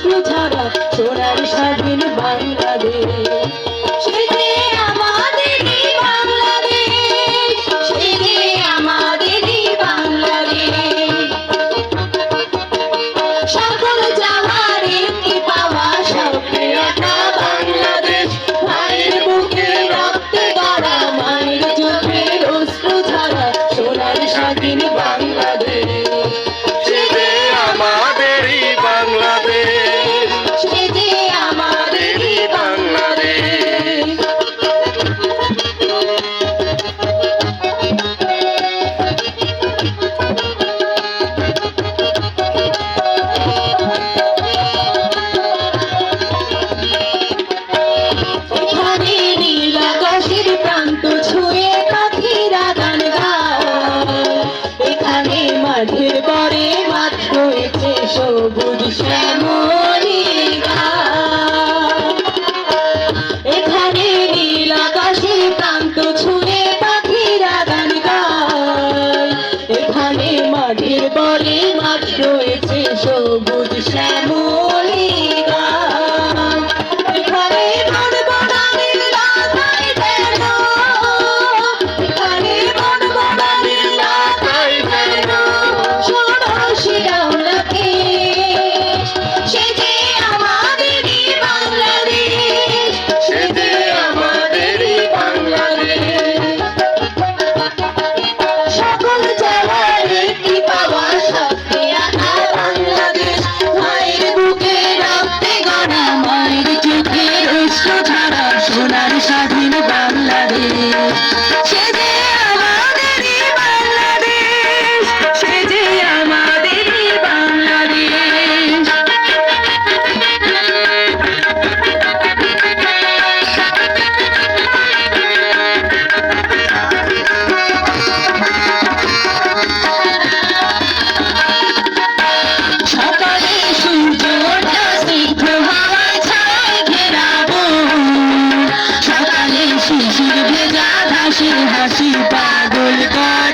কৃষ্ণ ছাড়া সোনার সাজ Krishna পাগল করে।